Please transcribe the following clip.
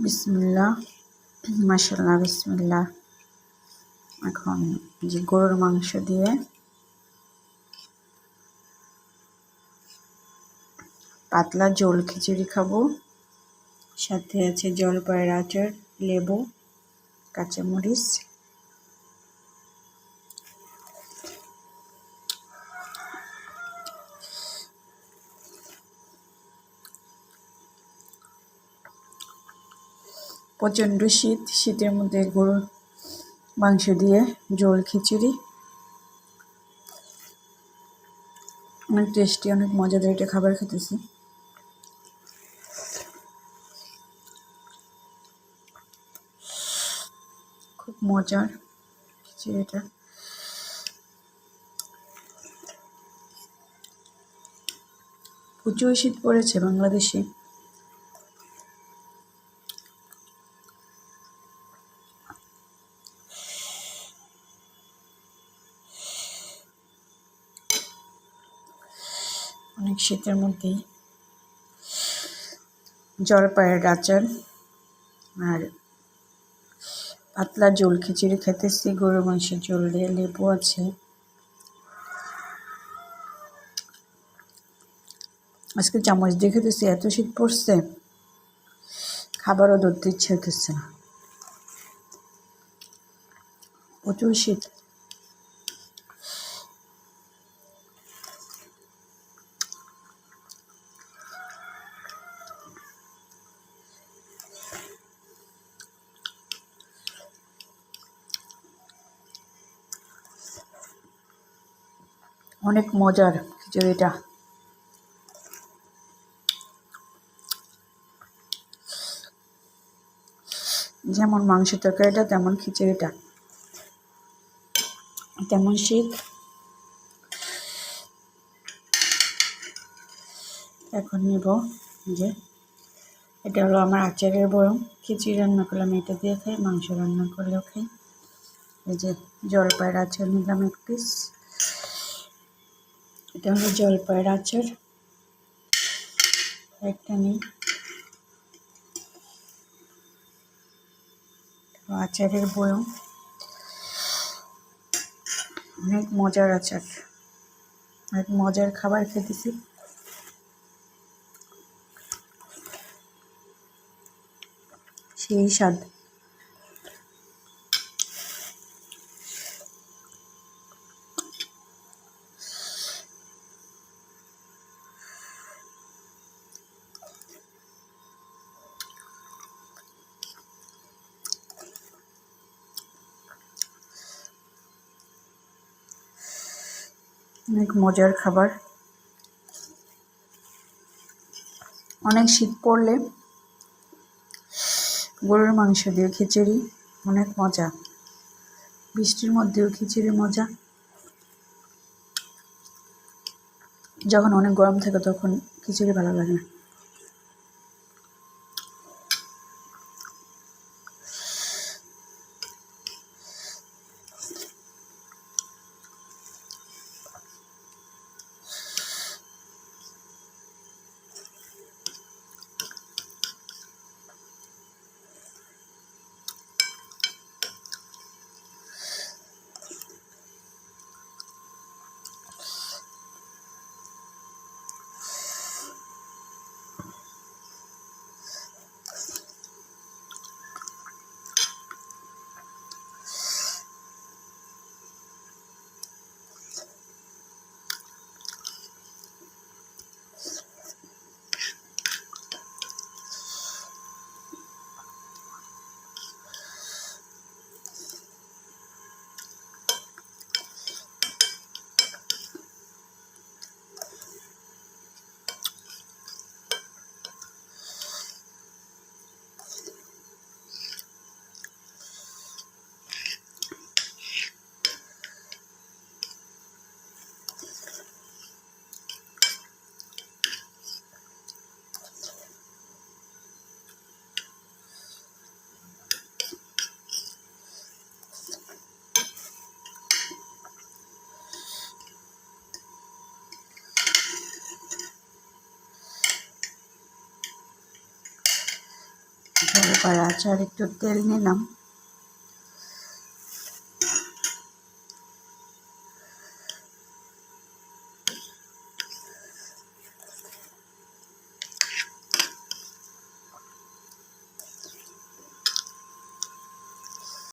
বিসমিল্লা মাসাল্লাহ বিসমিল্লা এখন যে গরুর মাংস দিয়ে পাতলা জল খিচুড়ি খাব, সাথে আছে জলপাইয়ের আচার, লেবু, কাঁচামরিচ প্রচণ্ড শীত, শীতের মধ্যে গরুর মাংস দিয়ে জল খিচুড়ি। অনেক টেস্টি অনেক মজাদার একটা খাবার খেতেছি। খুব মজার খিচুড়িটা প্রচুর শীত পড়েছে বাংলাদেশে। অনেক শীতের মধ্যেই। জলপাইয়ের আচার আর পাতলা জল খিচুড়ি খেতেছি গরু মাংসের জল দিয়ে লেবু আছে। আজকে চামচ দিয়ে খেতেছি, এত শীত পড়ছে, খাবারও ধরতে ইচ্ছে হতেছে না। প্রচুর শীত। অনেক মজার খিচুড়িটা। যেমন মাংস তরকারিটা, তেমন খিচুড়িটা। তেমন শীত। এখন নিব যে এটা হলো আমার আচারের বরং খিচুড়ি রান্না করলাম, এটা দিয়ে খাই, মাংস রান্না করলেও খাই। এই যে জলপাইয়ের আচার নিলাম এক পিস এটা হলো জলপাইয়ের আচার। একটা নিই। আচারের বয়ম। অনেক মজার আচার। অনেক মজার খাবার খেতেছি। সেই স্বাদ। অনেক মজার খাবার। অনেক শীত পড়লে গরুর মাংস দিয়ে খিচুড়ি অনেক মজা। বৃষ্টির মধ্যেও খিচুড়ি মজা। যখন অনেক গরম থাকে তখন খিচুড়ি ভালো লাগে না। জলপাই আচার একটু তেল নিলাম।